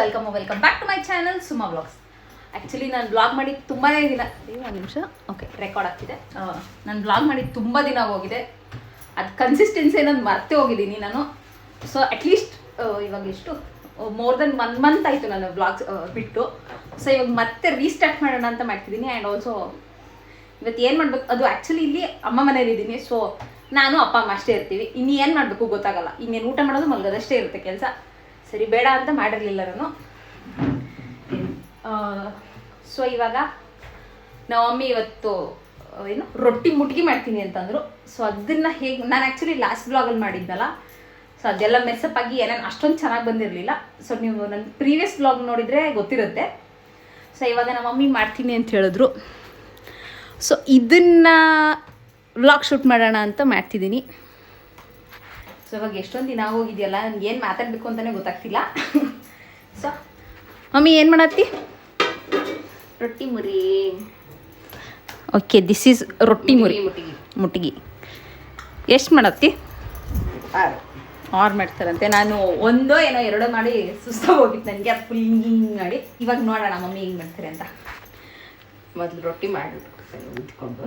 Welcome welcome back to my channel Suma blogs actually ನಾನು blog ಮಾಡಿ ತುಂಬಾ ದಿನ ಒಂದು ನಿಮಿಷ. ಓಕೆ ರೆಕಾರ್ಡ್ ಆಗ್ತಿದೆ. ನಾನು ಬ್ಲಾಗ್ ಮಾಡಿ ತುಂಬ ದಿನ ಹೋಗಿದೆ. ಅದು ಕನ್ಸಿಸ್ಟೆನ್ಸಿ ನಾನು ಮರ್ತೇ ಹೋಗಿದ್ದೀನಿ ನಾನು. ಸೊ ಅಟ್ಲೀಸ್ಟ್ ಇವಾಗ ಎಷ್ಟು? ಮೋರ್ ದೆನ್ ಒನ್ ಮಂತ್ ಆಯಿತು ನಾನು ಬ್ಲಾಗ್ಸ್ ಬಿಟ್ಟು. ಸೊ ಇವಾಗ ಮತ್ತೆ ರೀಸ್ಟಾರ್ಟ್ ಮಾಡೋಣ ಅಂತ ಮಾಡ್ತಿದ್ದೀನಿ. ಆ್ಯಂಡ್ ಆಲ್ಸೋ ಇವತ್ತು ಏನು ಮಾಡಬೇಕು? ಅದು ಆ್ಯಕ್ಚುಲಿ ಇಲ್ಲಿ ಅಮ್ಮ ಮನೇಲಿ ಇದ್ದೀನಿ. ಸೊ ನಾನು ಅಪ್ಪ, ಅಮ್ಮ ಅಷ್ಟೇ ಇರ್ತೀವಿ. ಇನ್ನು ಏನು ಮಾಡಬೇಕು ಗೊತ್ತಾಗಲ್ಲ. ಇನ್ನೇನು ಊಟ ಮಾಡೋದು ಮಲಗೋದಷ್ಟೇ ಇರುತ್ತೆ ಕೆಲಸ. ಸರಿ, ಬೇಡ ಅಂತ ಮಾಡಿರಲಿಲ್ಲ ನಾನು. ಸೊ ಇವಾಗ ನಮ್ಮ ಮಮ್ಮಿ ಇವತ್ತು ಏನು, ರೊಟ್ಟಿ ಮುಟ್ಗಿ ಮಾಡ್ತೀನಿ ಅಂತಂದರು. ಸೊ ಅದನ್ನು ಹೇಗೆ, ನಾನು ಆ್ಯಕ್ಚುಲಿ ಲಾಸ್ಟ್ ಬ್ಲಾಗಲ್ಲಿ ಮಾಡಿದ್ನಲ್ಲ ಸೊ ಅದೆಲ್ಲ ಮೆಸ್ಸಪ್ ಆಗಿ ಏನೇನು, ಅಷ್ಟೊಂದು ಚೆನ್ನಾಗಿ ಬಂದಿರಲಿಲ್ಲ. ಸೊ ನೀವು ನನ್ನ ಪ್ರೀವಿಯಸ್ ಬ್ಲಾಗ್ ನೋಡಿದರೆ ಗೊತ್ತಿರುತ್ತೆ. ಸೊ ಇವಾಗ ನಮ್ಮ ಮಮ್ಮಿ ಮಾಡ್ತೀನಿ ಅಂತ ಹೇಳಿದ್ರು. ಸೊ ಇದನ್ನು ವ್ಲಾಗ್ ಶೂಟ್ ಮಾಡೋಣ ಅಂತ ಮಾಡ್ತಿದ್ದೀನಿ. ಸೊ ಇವಾಗ ಎಷ್ಟೊಂದು ದಿನ ಹೋಗಿದೆಯಲ್ಲ ನನಗೆ ಏನು ಮಾತಾಡಬೇಕು ಅಂತಲೇ ಗೊತ್ತಾಗ್ತಿಲ್ಲ. ಸೊ ಮಮ್ಮಿ ಏನು ಮಾಡತ್ತಿ? ರೊಟ್ಟಿ ಮುರಿ. ಓಕೆ ದಿಸ್ ಈಸ್ ರೊಟ್ಟಿ ಮುರಿ. ಮುಟ್ಟಿಗೆ ಮುಟ್ಟಿಗೆ ಎಷ್ಟು ಮಾಡತ್ತಿ? ಆರು. ಆರು ಮಾಡ್ತಾರಂತೆ. ನಾನು ಒಂದೋ ಏನೋ ಎರಡೋ ಮಾಡಿ ಸುಸ್ತಾಗಿ ಹೋಗಿತ್ತು ನನಗೆ ಅದು ಫುಲ್ ಹಿಂಗೆ ಹಿಂಗೆ ಮಾಡಿ. ಇವಾಗ ನೋಡೋಣ ಮಮ್ಮಿ ಹಿಂಗೆ ಮಾಡ್ತಾರೆ ಅಂತ. ಮೊದಲು ರೊಟ್ಟಿ ಮಾಡಿಬಿಟ್ಟು ಉದ್ಕೊಂಡು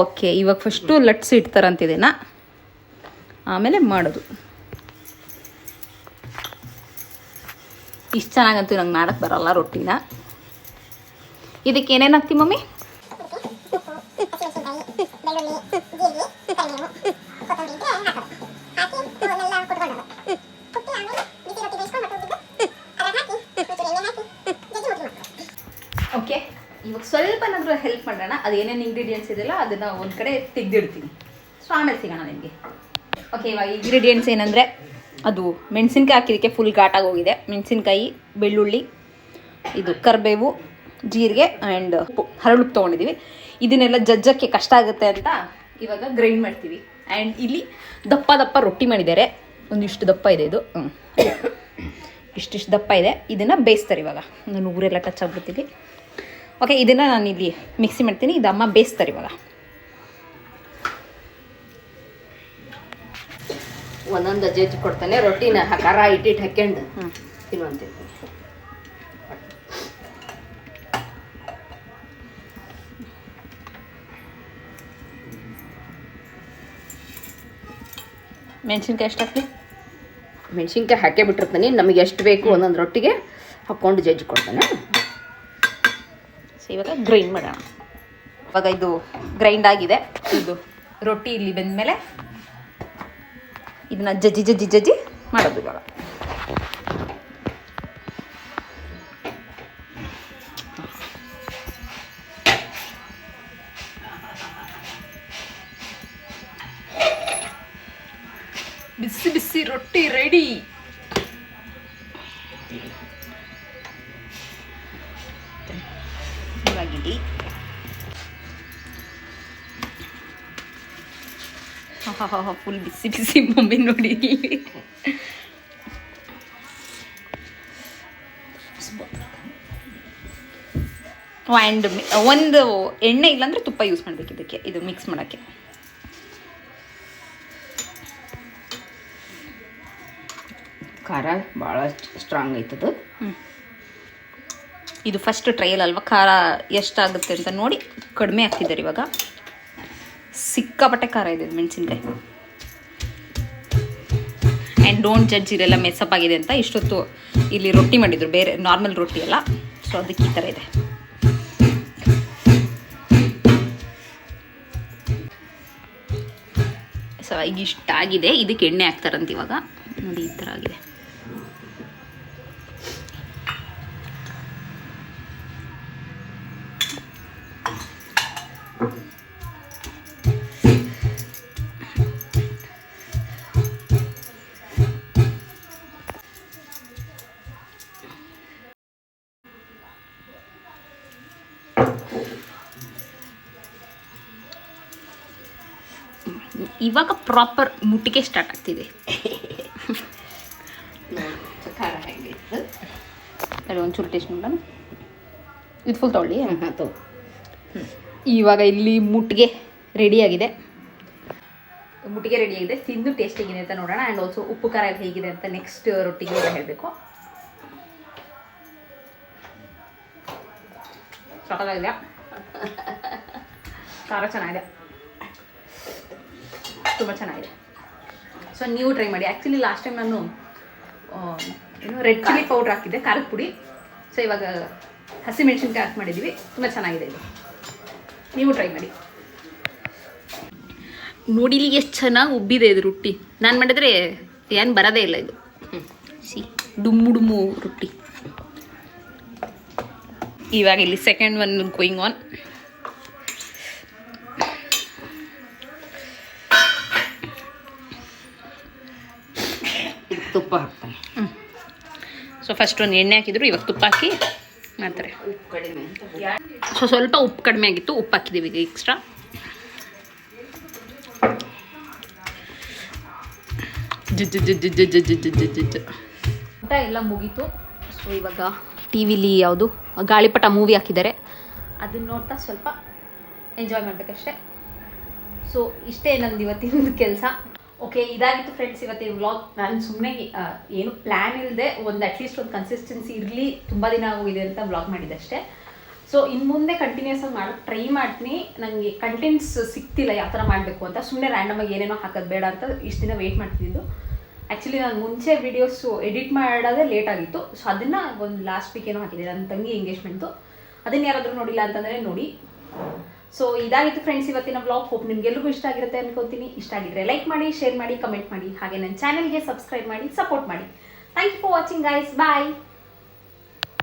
ಓಕೆ ಇವಾಗ ಫಸ್ಟು ಲಟ್ಸ್ ಇಡ್ತಾರಂತಿದೇನ ಆಮೇಲೆ ಮಾಡೋದು. ಇಷ್ಟು ಚೆನ್ನಾಗಂತೂ ನಂಗೆ ಮಾಡಕ್ಕೆ ಬರೋಲ್ಲ ರೊಟ್ಟಿನ. ಇದಕ್ಕೆ ಏನೇನು ಹಾಕ್ತೀವಿ ಮಮ್ಮಿ? ಓಕೆ, ಇವಾಗ ಸ್ವಲ್ಪ ಏನಾದರೂ ಹೆಲ್ಪ್ ಮಾಡೋಣ. ಅದು ಏನೇನು ಇಂಗ್ರೀಡಿಯೆಂಟ್ಸ್ ಇದೆಯಲ್ಲ ಅದನ್ನು ಒಂದು ಕಡೆ ತೆಗೆದಿಡ್ತೀನಿ. ಸೊ ಆಮೇಲೆ ಸಿಗೋಣ ನಿಮಗೆ. ಓಕೆ ಇವಾಗ ಇಂಗ್ರೀಡಿಯೆಂಟ್ಸ್ ಏನಂದರೆ ಅದು ಮೆಣಸಿನ್ಕಾಯಿ ಹಾಕಿದ್ದಕ್ಕೆ ಫುಲ್ ಘಾಟಾಗಿ ಹೋಗಿದೆ. ಮೆಣಸಿನ್ಕಾಯಿ, ಬೆಳ್ಳುಳ್ಳಿ, ಇದು ಕರಿಬೇವು, ಜೀರಿಗೆ ಆ್ಯಂಡ್ ಹರಳುಪ್ಪು ತೊಗೊಂಡಿದ್ದೀವಿ. ಇದನ್ನೆಲ್ಲ ಜಜ್ಜಕ್ಕೆ ಕಷ್ಟ ಆಗುತ್ತೆ ಅಂತ ಇವಾಗ ಗ್ರೈಂಡ್ ಮಾಡ್ತೀವಿ. ಆ್ಯಂಡ್ ಇಲ್ಲಿ ದಪ್ಪ ದಪ್ಪ ರೊಟ್ಟಿ ಮಾಡಿದ್ದಾರೆ. ಒಂದಿಷ್ಟು ದಪ್ಪ ಇದೆ ಇದು. ಇಷ್ಟಿಷ್ಟು ದಪ್ಪ ಇದೆ. ಇದನ್ನು ಬೇಯಿಸ್ತಾರೆ ಇವಾಗ. ನಾನು ಊರೆಲ್ಲ ಟಚ್ ಆಗ್ಬಿಡ್ತೀವಿ ಓಕೆ ಇದನ್ನು ನಾನು ಇಲ್ಲಿ ಮಿಕ್ಸಿ ಮಾಡ್ತೀನಿ. ಇದು ಅಮ್ಮ ಬೇಯಿಸ್ತಾರೆ ಇವಾಗ. ಒಂದೊಂದು ಜಜ್ಜಿ ಕೊಡ್ತಾನೆ ರೊಟ್ಟಿನ ಖಾರ ಇಟ್ಟಿಟ್ಟು ಹಾಕ್ಯಂಡು ತಿನ್ನುವಂತೀವಿ ಮೆಣಸಿನ್ಕಾಯಿ ಎಷ್ಟು ಹಾಕ್ಲಿ? ಮೆಣಸಿನ್ಕಾಯಿ ಹಾಕೇ ಬಿಟ್ಟಿರ್ತಾನೆ ನಮಗೆ ಎಷ್ಟು ಬೇಕು ಒಂದೊಂದು ರೊಟ್ಟಿಗೆ ಹಾಕ್ಕೊಂಡು ಜಜ್ಜಿ ಕೊಡ್ತಾನೆ. ಸೊ ಇವಾಗ ಗ್ರೈಂಡ್ ಮಾಡೋಣ. ಇವಾಗ ಇದು ಗ್ರೈಂಡ್ ಆಗಿದೆ. ಇದು ರೊಟ್ಟಿ ಇಲ್ಲಿ ಬೆಂದಮೇಲೆ ಇದನ್ನ ಜಜ್ಜಿ ಜಜ್ಜಿ ಜಜ್ಜಿ ಮಾಡೋದು ಇವಾಗ. ಬಿಸಿ ಬಿಸಿ ರೊಟ್ಟಿ ರೆಡಿ ಫುಲ್ ಬಿಸಿ ಬಿಸಿ ಮಮ್ಮಿ ನೋಡಿ. ಇಲ್ಲಿ ಆ್ಯಂಡ್ ಒಂದು ಎಣ್ಣೆ ಇಲ್ಲಾಂದ್ರೆ ತುಪ್ಪ ಯೂಸ್ ಮಾಡಬೇಕು ಇದಕ್ಕೆ. ಇದು ಮಿಕ್ಸ್ ಮಾಡೋಕ್ಕೆ. ಖಾರ ಭಾಳ ಸ್ಟ್ರಾಂಗ್ ಐತದು. ಇದು ಫಸ್ಟ್ ಟ್ರಯಲ್ ಅಲ್ವಾ? ಖಾರ ಎಷ್ಟಾಗುತ್ತೆ ಅಂತ ನೋಡಿ ಕಡಿಮೆ ಆಗ್ತಿದ್ದಾರೆ ಇವಾಗ. ಸಿಕ್ಕಾಪಟ್ಟೆ ಖಾರ ಇದೆ ಮೆಣಸಿನ್ಕಾಯಿ. ಆ್ಯಂಡ್ ಡೋಂಟ್ ಜಡ್ಜ್ ಇದೆಲ್ಲ ಮೆಸಪ್ ಆಗಿದೆ ಅಂತ ಇಷ್ಟೊತ್ತು ಇಲ್ಲಿ ರೊಟ್ಟಿ ಮಾಡಿದ್ರು, ಬೇರೆ ನಾರ್ಮಲ್ ರೊಟ್ಟಿ ಅಲ್ಲ. ಸೊ ಅದಕ್ಕೆ ಈ ಥರ ಇದೆ. ಸೊ ಈಗ ಇಷ್ಟಾಗಿದೆ. ಇದಕ್ಕೆ ಎಣ್ಣೆ ಹಾಕ್ತಾರಂತ ಇವಾಗ. ನೋಡಿ ಈ ಥರ ಆಗಿದೆ. ಇವಾಗ ಪ್ರಾಪರ್ ಮುಟ್ಟಿಗೆ ಸ್ಟಾರ್ಟ್ ಆಗ್ತಿದೆ. ಒಂಚೂರು ಟೇಸ್ಟ್ ನೋಡೋಣ. ಇದು ಫುಲ್ ತೊಗೊಳ್ಳಿ. ಹಾಂ ಇವಾಗ ಇಲ್ಲಿ ಮುಟ್ಟಿಗೆ ರೆಡಿ ಆಗಿದೆ. ಮುಟ್ಟಿಗೆ ರೆಡಿ ಆಗಿದೆ. ತಿಂದು ಟೇಸ್ಟ್ ಹೇಗಿದೆ ಅಂತ ನೋಡೋಣ. ಆ್ಯಂಡ್ ಆಲ್ಸೋ ಉಪ್ಪು ಖಾರ ಹೇಗಿದೆ ಅಂತ ನೆಕ್ಸ್ಟ್ ರೊಟ್ಟಿಗೆ ಹೇಳಬೇಕು. ಸಕಲಾಗಿದೆ ಖಾರ ಚೆನ್ನಾಗಿದೆ. ತುಂಬ ಚೆನ್ನಾಗಿದೆ. ಸೊ ನೀವು ಟ್ರೈ ಮಾಡಿ. ಆ್ಯಕ್ಚುಲಿ ಲಾಸ್ಟ್ ಟೈಮ್ ನಾನು ಏನು ರೆಡ್ ಚಿಲ್ಲಿ ಪೌಡ್ರ್ ಹಾಕಿದ್ದೆ ಖಾರದ ಪುಡಿ. ಸೊ ಇವಾಗ ಹಸಿ ಮೆಣಸಿನ್ಕಾಯಿ ಹಾಕಿ ಮಾಡಿದ್ದೀವಿ ತುಂಬ ಚೆನ್ನಾಗಿದೆ ಇದು. ನೀವು ಟ್ರೈ ಮಾಡಿ. ನೋಡಿಲಿ ಎಷ್ಟು ಚೆನ್ನಾಗಿ ಉಬ್ಬಿದೆ ಇದು ರೊಟ್ಟಿ. ನಾನು ಮಾಡಿದ್ರೆ ಏನು ಬರೋದೇ ಇಲ್ಲ ಇದು. ಸಿ ಡುಮ್ಮು ಡುಮ್ಮು ರೊಟ್ಟಿ. ಇವಾಗ ಇಲ್ಲಿ ಸೆಕೆಂಡ್ ಒನ್ ಗೋಯಿಂಗ್ ಆನ್ ತುಪ್ಪ ಹಾಕ್ತಾನೆ ಸೊ ಫಸ್ಟ್ ಒಂದು ಎಣ್ಣೆ ಹಾಕಿದ್ರು ಇವಾಗ ತುಪ್ಪ ಹಾಕಿ ಮಾಡ್ತಾರೆ ಉಪ್ಪು ಕಡಿಮೆ ಅಂತ ಸೊ ಸ್ವಲ್ಪ ಉಪ್ಪು ಕಡಿಮೆ ಆಗಿತ್ತು ಉಪ್ಪು ಹಾಕಿದ್ದೀವಿ ಈಗ ಎಕ್ಸ್ಟ್ರಾ ಊಟ ಎಲ್ಲ ಮುಗೀತು ಸೊ ಇವಾಗ ಟಿ ವಿಲಿ ಯಾವುದು ಗಾಳಿಪಟ ಮೂವಿ ಹಾಕಿದ್ದಾರೆ ಅದನ್ನ ನೋಡ್ತಾ ಸ್ವಲ್ಪ ಎಂಜಾಯ್ ಮಾಡಬೇಕಷ್ಟೆ ಸೊ ಇಷ್ಟೇ ನಂದು ಇವತ್ತಿನ ಕೆಲಸ ಓಕೆ ಇದಾಗಿತ್ತು ಫ್ರೆಂಡ್ಸ್ ಇವತ್ತಿನ ವ್ಲಾಗ್ ನಾನು ಸುಮ್ಮನೆ ಏನು ಪ್ಲ್ಯಾನ್ ಇಲ್ಲದೆ ಒಂದು ಅಟ್ಲೀಸ್ಟ್ ಒಂದು ಕನ್ಸಿಸ್ಟೆನ್ಸಿ ಇರಲಿ, ತುಂಬ ದಿನ ಆಗೋಗಿದೆ ಅಂತ ವ್ಲಾಗ್ ಮಾಡಿದ್ದೆ ಅಷ್ಟೇ. ಸೊ ಇನ್ನು ಮುಂದೆ ಕಂಟಿನ್ಯೂಸ್ ಆಗಿ ಮಾಡೋಕ್ಕೆ ಟ್ರೈ ಮಾಡ್ತೀನಿ. ನನಗೆ ಕಂಟೆಂಟ್ಸ್ ಸಿಗ್ತಿಲ್ಲ ಯಾವ ಥರ ಮಾಡಬೇಕು ಅಂತ. ಸುಮ್ಮನೆ ರ್ಯಾಂಡಮಾಗಿ ಏನೇನೋ ಹಾಕೋದು ಬೇಡ ಅಂತ ಇಷ್ಟು ದಿನ ವೆಯ್ಟ್ ಮಾಡ್ತಿದ್ದು ಆ್ಯಕ್ಚುಲಿ ನಾನು ಮುಂಚೆ ವೀಡಿಯೋಸು ಎಡಿಟ್ ಮಾಡೋದೇ ಲೇಟ್ ಆಗಿತ್ತು. ಸೊ ಅದನ್ನು ಒಂದು ಲಾಸ್ಟ್ ವೀಕ್ ಏನೋ ಹಾಕಿದೆ ನನ್ನ ತಂಗಿ ಎಂಗೇಜ್ಮೆಂಟು ಅದನ್ನು ಯಾರಾದರೂ ನೋಡಿಲ್ಲ ಅಂತಂದರೆ ನೋಡಿ. ಸೊ ಇದಾಗಿತ್ತು ಫ್ರೆಂಡ್ಸ್ ಇವತ್ತಿನ ಬ್ಲಾಗ್ ಹೋಪ್ ನಿಮ್ಗೆಲ್ರಿಗೂ ಇಷ್ಟ ಆಗಿರುತ್ತೆ ಅನ್ಕೋತೀನಿ. ಇಷ್ಟ ಆಗಿದ್ರೆ ಲೈಕ್ ಮಾಡಿ ಶೇರ್ ಮಾಡಿ ಕಮೆಂಟ್ ಮಾಡಿ. ಹಾಗೆ ನನ್ನ ಚಾನಲ್ಗೆ ಸಬ್ಸ್ಕ್ರೈಬ್ ಮಾಡಿ ಸಪೋರ್ಟ್ ಮಾಡಿ. Thank you for watching guys bye